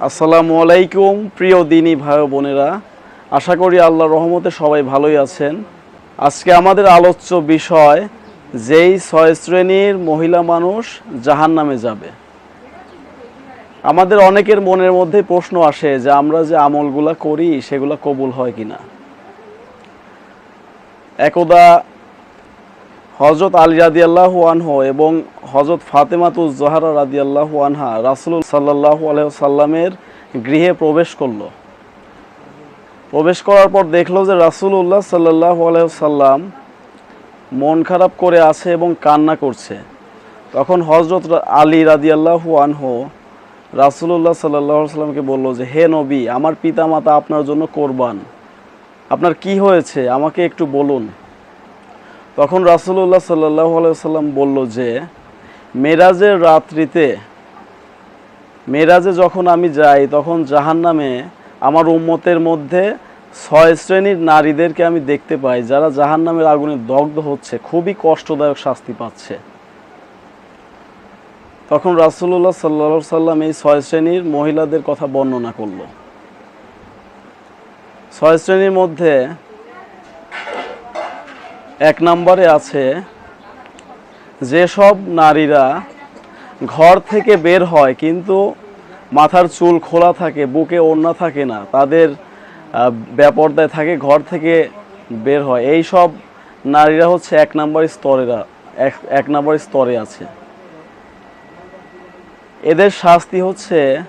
আসসালামু আলাইকুম, প্রিয় দিনী ভাই বোনেরা। আশা করি আল্লাহ রহমতে সবাই ভালোই আছেন। আজকে আমাদের আলোচ্য বিষয়, যেই ছয় শ্রেণির মহিলা মানুষ জাহান নামে যাবে। আমাদের অনেকের মনের মধ্যে প্রশ্ন আসে যে আমরা যে আমলগুলা করি, সেগুলা কবুল হয় কিনা। একদা হজরত আলী রাদিয়াল্লাহু আনহু এবং হজরত ফাতেমাতুজ জহারা রাদিয়াল্লাহু আনহা রাসুল সাল্লাল্লাহু আলাইহি সাল্লামের গৃহে প্রবেশ করল। প্রবেশ করার পর দেখল যে রাসূলুল্লাহ সাল্লাল্লাহু আলাইহি সাল্লাম মন খারাপ করে আছে এবং কান্না করছে। তখন হজরত আলী রাদিয়াল্লাহু আনহু রাসূলুল্লাহ সাল্লাল্লাহু আলাইহি সাল্লামকে বলল যে, হে নবী, আমার পিতামাতা আপনার জন্য কোরবান। আপনার কি হয়েছে? আমাকে একটু বলুন। তখন রাসুল্লাহ সাল্লাহ সাল্লাম বলল যে, মেরাজের রাত্রিতে, মেরাজে যখন আমি যাই, তখন জাহান নামে আমার উম্মতের মধ্যে ছয় শ্রেণির নারীদেরকে আমি দেখতে পাই, যারা জাহান নামের আগুনে দগ্ধ হচ্ছে, খুবই কষ্টদায়ক শাস্তি পাচ্ছে। তখন রাসুল্লাহ সাল্লা সাল্লাম এই ছয় শ্রেণির মহিলাদের কথা বর্ণনা করল। ছয় শ্রেণির মধ্যে এক নম্বরে আছে যেসব নারীরা ঘর থেকে বের হয় কিন্তু মাথার চুল খোলা থাকে বুকে ওড়না থাকে না তাদের আহ, বেপর্দায় থাকে ঘর থেকে বের হয়। এই সব নারীরা হচ্ছে এক নম্বর স্তরেরা এক এক নম্বর স্তরে আছে। এদের শাস্তি হচ্ছে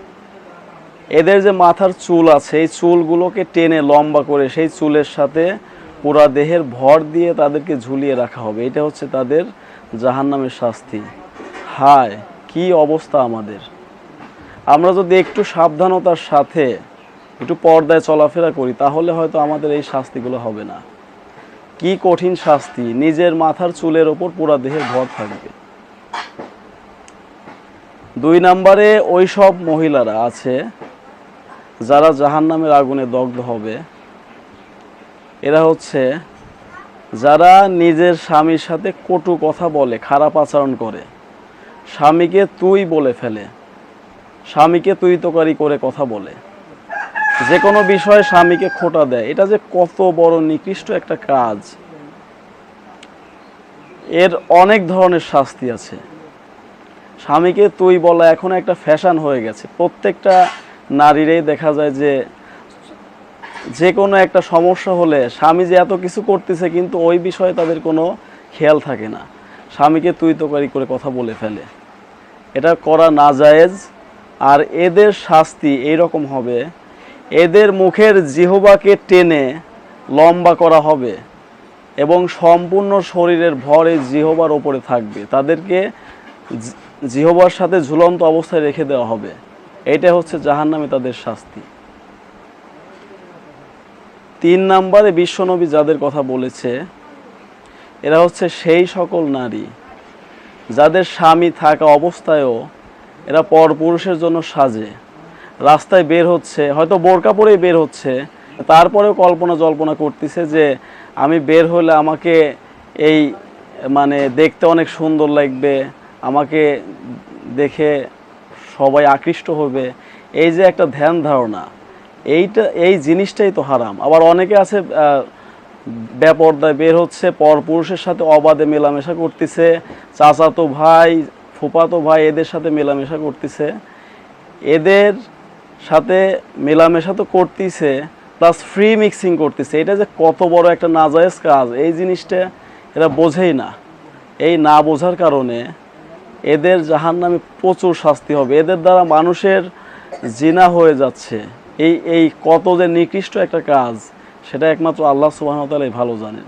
এদের যে মাথার চুল আছে এই চুলগুলোকে টেনে লম্বা করে সেই চুলের সাথে পুরা দেহের ভর দিয়ে তাদেরকে ঝুলিয়ে রাখা হবে। এটা হচ্ছে তাদের জাহান্নামের শাস্তি। হায়, কি অবস্থা আমাদের। আমরা যদি একটু সাবধানতার সাথে একটু পর্দায় চলাফেরা করি, তাহলে হয়তো আমাদের এই শাস্তিগুলো হবে না। কি কঠিন শাস্তি, নিজের মাথার চুলের ওপর পুরা দেহের ভর থাকবে। দুই নম্বরে ওই সব মহিলারা আছে, যারা জাহান্নামের আগুনে দগ্ধ হবে। এরা হচ্ছে যারা নিজের স্বামীর সাথে কটু কথা বলে, খারাপ আচরণ করে। স্বামীকে তুই বলে ফেলে। স্বামীকে তুই তোকারি করে কথা বলে। যে কোনো বিষয়ে স্বামীকে খোটা দেয়। এটা যে কত বড় নিকৃষ্ট একটা কাজ। এর অনেক ধরনের শাস্তি আছে। স্বামীকে তুই বলা এখন একটা ফ্যাশন হয়ে গেছে। প্রত্যেকটা নারীরাই দেখা যায় যে যে কোনো একটা সমস্যা হলে স্বামী যে এত কিছু করতেছে, কিন্তু ওই বিষয়ে তাদের কোনো খেয়াল থাকে না। স্বামীকে তুই তোকারি করে কথা বলে ফেলে। এটা করা না জায়েজ আর এদের শাস্তি এইরকম হবে, এদের মুখের জিহবাকে টেনে লম্বা করা হবে এবং সম্পূর্ণ শরীরের ভর এই জিহবার ওপরে থাকবে। তাদেরকে জিহবার সাথে ঝুলন্ত অবস্থায় রেখে দেওয়া হবে। এটা হচ্ছে জাহান্নামে তাদের শাস্তি। তিন নম্বরে বিশ্বনবী যাদের কথা বলেছে, এরা হচ্ছে সেই সকল নারী। যাদের স্বামী থাকা অবস্থায়ও এরা পরপুরুষের জন্য সাজে। রাস্তায় বের হচ্ছে, হয়তো বোরকা পরেই বের হচ্ছে, তারপরেও কল্পনা জল্পনা করতেছে যে আমি বের হলে আমাকে এই মানে দেখতে অনেক সুন্দর লাগবে, আমাকে দেখে সবাই আকৃষ্ট হবে। এই যে একটা ধ্যান ধারণা এইটা, এই জিনিসটাই তো হারাম। আবার অনেকে আছে বেপর্দায় বের হচ্ছে পরপুরুষের সাথে অবাধে মেলামেশা করতেছে, চাচাতো ভাই ফুপাতো ভাই এদের সাথে মেলামেশা করতেছে। এদের সাথে মেলামেশা তো করতেছে প্লাস ফ্রি মিক্সিং করতেছে। এটা যে কত বড় একটা নাজায়েজ কাজ, এই জিনিসটা এরা বোঝেই না। এই না বোঝার কারণে এদের জাহান নামে প্রচুর শাস্তি হবে। এদের দ্বারা মানুষের জিনা হয়ে যাচ্ছে। এই এই কত যে নিকৃষ্ট একটা কাজ, সেটা একমাত্র আল্লাহ সুবাহতালাই ভালো জানেন।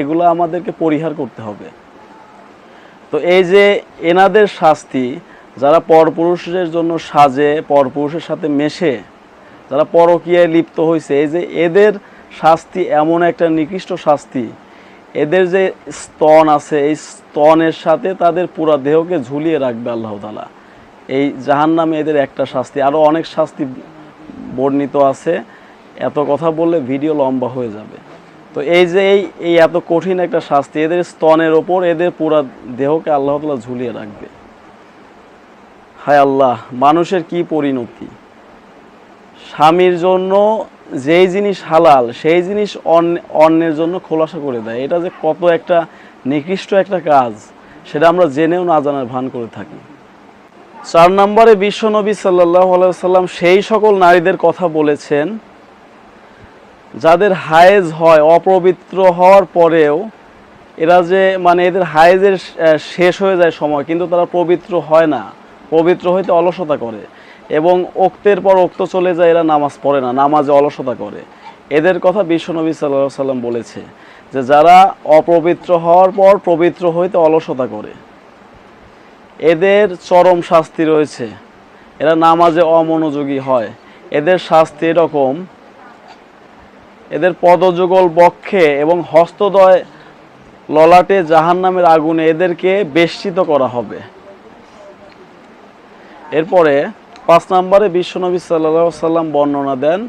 এগুলো আমাদেরকে পরিহার করতে হবে। তো এই যে এনাদের শাস্তি, যারা পরপুরুষের জন্য সাজে, পরপুরুষের সাথে মেশে, যারা পরকীয়ায় লিপ্ত হয়েছে এই যে এদের শাস্তি এমন একটা নিকৃষ্ট শাস্তি, এদের যে স্তন আছে, এই স্তনের সাথে তাদের পুরো দেহকে ঝুলিয়ে রাখবে আল্লাহ তালা এই জাহান নামে এদের একটা শাস্তি আরও অনেক শাস্তি বর্ণিত আছে, এত কথা বললে ভিডিও লম্বা হয়ে যাবে। তো এই যে এই এই এত কঠিন একটা শাস্তি, এদের স্তনের ওপর এদের পুরা দেহকে আল্লাহ তালা ঝুলিয়ে রাখবে। হায় আল্লাহ, মানুষের কি পরিণতি? স্বামীর জন্য যেই জিনিস হালাল, সেই জিনিস অন্য- অন্যের জন্য খোলাসা করে দেয়। এটা যে কত একটা নিকৃষ্ট একটা কাজ, সেটা আমরা জেনেও না জানার ভান করে থাকি। চার নম্বরে বিশ্বনবী সাল্লাহ সাল্লাম সেই সকল নারীদের কথা বলেছেন, যাদের হায়েজ হয়, অপবিত্র হওয়ার পরেও এরা যে মানে এদের হায়েজের শেষ হয়ে যায় সময়, কিন্তু তারা পবিত্র হয় না। পবিত্র হইতে অলসতা করে এবং ওক্তের পর ওক্ত চলে যায়, এরা নামাজ পড়ে না, নামাজে অলসতা করে। এদের কথা বিশ্বনবী সাল্লাহ সাল্লাম বলেছে যে, যারা অপবিত্র হওয়ার পর পবিত্র হইতে অলসতা করে। এদের চরম শাস্তি রয়েছে। এরা নামাজে অমনোযোগী হয়। এদের শাস্তি এরকম, এদের পদযুগল বক্ষে এবং হস্তদয় ললাটে জাহান নামের আগুনে এদেরকে বেষ্টিত করা হবে। এরপরে পাঁচ নম্বরে বিশ্বনবী সাল্লা সাল্লাম বর্ণনা দেন,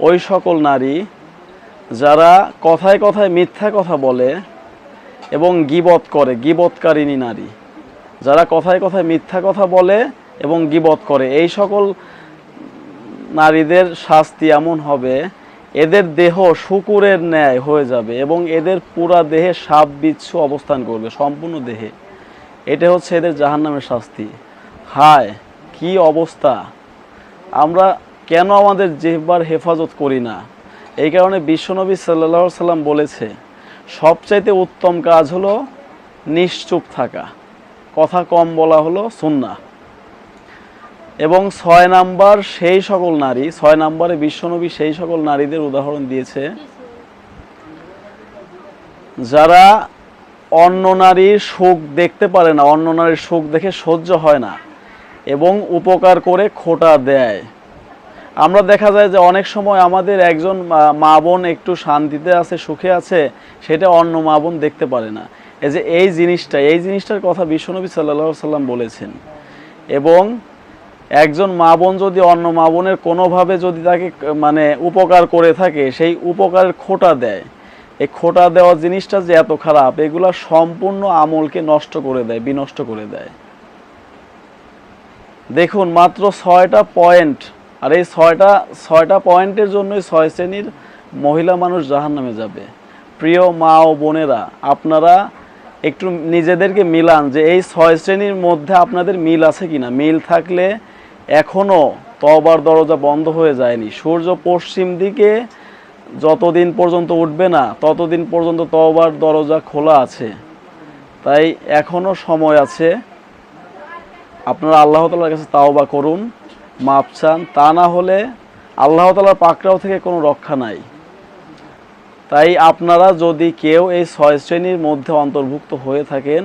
ওই সকল নারী যারা কথায় কথায় মিথ্যা কথা বলে এবং গিবত করে, গিবতকারিণী নারী যারা কথায় কথায় মিথ্যা কথা বলে এবং গিবত করে, এই সকল নারীদের শাস্তি এমন হবে, এদের দেহ শুকুরের ন্যায় হয়ে যাবে এবং এদের পুরা দেহে সাপ বিচ্ছু অবস্থান করবে, সম্পূর্ণ দেহে। এটা হচ্ছে এদের জাহান্নামের শাস্তি। হায়, কি অবস্থা! আমরা কেন আমাদের জিহ্বার হেফাজত করি না? এই কারণে বিশ্বনবী সাল্লাহ সাল্লাম বলেছে, সবচাইতে উত্তম কাজ হলো নিশ্চুপ থাকা। কথা কম বলা হলো সুন্না। এবং ছয় নাম্বার সেই সকল নারী, ছয় নাম্বারে বিশ্বনবী সেই সকল নারীদের উদাহরণ দিয়েছে, যারা অন্য নারীর সুখ দেখতে পারে না, অন্য নারীর সুখ দেখে সহ্য হয় না এবং উপকার করে খোটা দেয়। আমরা দেখা যায় যে অনেক সময় আমাদের একজন মা- বোন একটু শান্তিতে আছে, সুখে আছে, সেটা অন্য মা বোন দেখতে পারে না। এই যে এই জিনিসটা, এই জিনিসটার কথা বিশ্বনবী সাল্লাহ সাল্লাম বলেছেন। এবং একজন মা বোন যদি অন্য মা বোনের কোনোভাবে যদি তাকে মানে উপকার করে থাকে, সেই উপকারের খোটা দেয়। এই খোটা দেওয়া জিনিসটা যে এত খারাপ, এগুলা সম্পূর্ণ আমলকে নষ্ট করে দেয়, বিনষ্ট করে দেয়। দেখুন, মাত্র ছয়টা পয়েন্ট, আর এই ছয়টা ছয়টা পয়েন্টের জন্যই ছয় শ্রেণির মহিলা মানুষ জাহান নামে যাবে। প্রিয় মা ও বোনেরা, আপনারা একটু নিজেদেরকে মিলান যে এই ছয় শ্রেণির মধ্যে আপনাদের মিল আছে কি না মিল থাকলে এখনও তবার দরজা বন্ধ হয়ে যায়নি। সূর্য পশ্চিম দিকে যতদিন পর্যন্ত উঠবে না, ততদিন পর্যন্ত তবার দরজা খোলা আছে। তাই এখনও সময় আছে। আপনারা আল্লাহ তালার কাছে তাওবা করুন, মাপ চান। তা না হলে আল্লাহ তালার পাকড়াও থেকে কোনো রক্ষা নাই। তাই আপনারা যদি কেউ এই ছয় শ্রেণির মধ্যে অন্তর্ভুক্ত হয়ে থাকেন,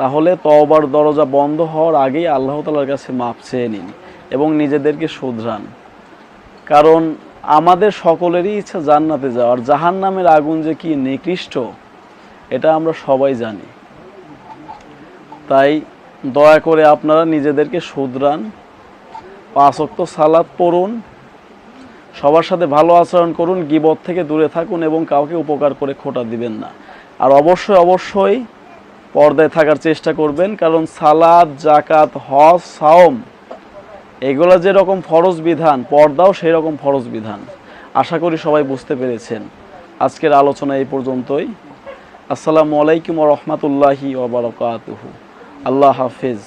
তাহলে তওবার দরজা বন্ধ হওয়ার আগেই আল্লাহ তালার কাছে মাপ চেয়ে নিন এবং নিজেদেরকে শুধরান। কারণ আমাদের সকলেরই ইচ্ছা জান্নাতে যাওয়ার জাহান নামের আগুন যে কি নিকৃষ্ট, এটা আমরা সবাই জানি। তাই দয়া করে আপনারা নিজেদেরকে শুধরান, পাঁচ অক্ত সালাদ পড়ুন সবার সাথে ভালো আচরণ করুন, গিবত থেকে দূরে থাকুন এবং কাউকে উপকার করে খোটা দিবেন না। আর অবশ্যই অবশ্যই পর্দায় থাকার চেষ্টা করবেন, কারণ সালাদ জাকাত হজ, সাওম, এগুলো যেরকম ফরজ বিধান, পর্দাও সেই রকম ফরজ বিধান। আশা করি সবাই বুঝতে পেরেছেন। আজকের আলোচনা এই পর্যন্তই। আসসালামু আলাইকুম রহমতুল্লাহি ওবরাকাতুহু আল্লাহ হাফিজ।